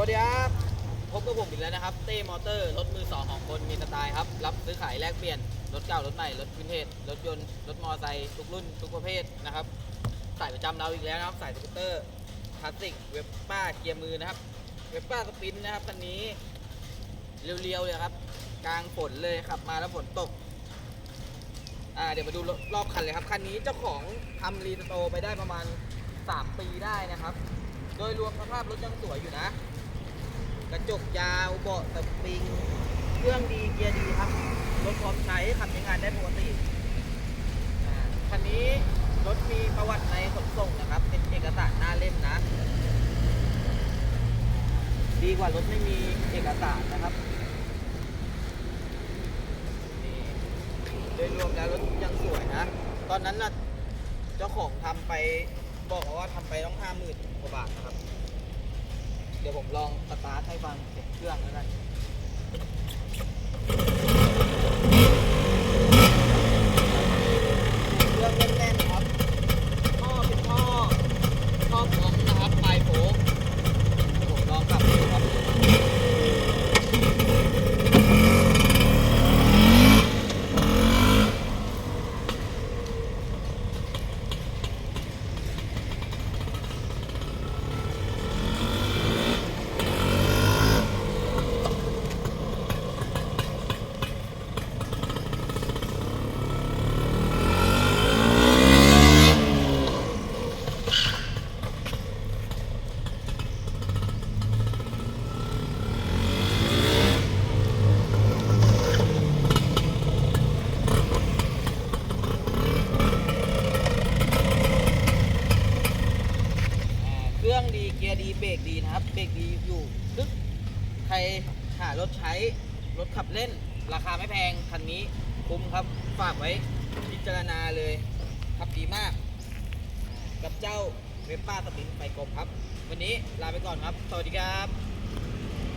วัสดีครับ พบกับผมอีกแล้วนะครับ เต้มอเตอร์ รถมือสองของคนมีสไตล์ครับ รับซื้อขายแลกเปลี่ยน รถเก่า รถใหม่ รถวินเทจรถยนต์ รถมอเตอร์ไซค์ ทุกรุ่น ทุกประเภทนะครับ สายประจำเราอีกแล้วนะครับ สายสกูตเตอร์ คลาสสิก เว็บป้า เกียร์มือนะครับ เว็บป้าสปินนะครับคันนี้ เรียวๆเลยครับ กลางฝนเลยขับมาแล้วฝนตก อ่า เดี๋ยวมาดูรอบคันเลยครับ คันนี้เจ้าของทำรีสโตไปได้ประมาณ 3 ปีได้นะครับโดยรวมสภาพรถยังสวยอยู่นะ กระจกยาวเบาะสปริง เครื่องดีเกียร์ดีครับรถพร้อมใช้ขับใช้งานได้ปกติอ่าคันนี้รถมีประวัติในขนส่งนะครับ เป็นเอกสารหน้าเล่มนะ ดีกว่ารถไม่มีเอกสารนะครับนี่โดยรวมแล้วรถยังสวยนะ ตอนนั้นน่ะเจ้าของทำไปบอกว่าทำไปต้องห้าหมื่นกว่าบาทนะครับ ดี๋ยวผมลองสตาร์ทให้ฟังเสียงเครื่องแล้วกันเครื่องแน่นๆครับ ท่อเป็นท่อ ท่อพร้อมนะครับปลายโฟกเดี๋ยวผมลองกลับดูครับ อ่าเครื่องดีเกียร์ดีเบรกดีนะครับ เบรกดีอยู่ซึกใครหารถใช้ รถขับเล่น ราคาไม่แพง คันนี้คุ้มครับ ฝากไว้พิจารณาเลย ขับดีมาก กับเจ้าเวปป้าสปรินไปกลมครับ วันนี้ลาไปก่อนครับ สวัสดีครับ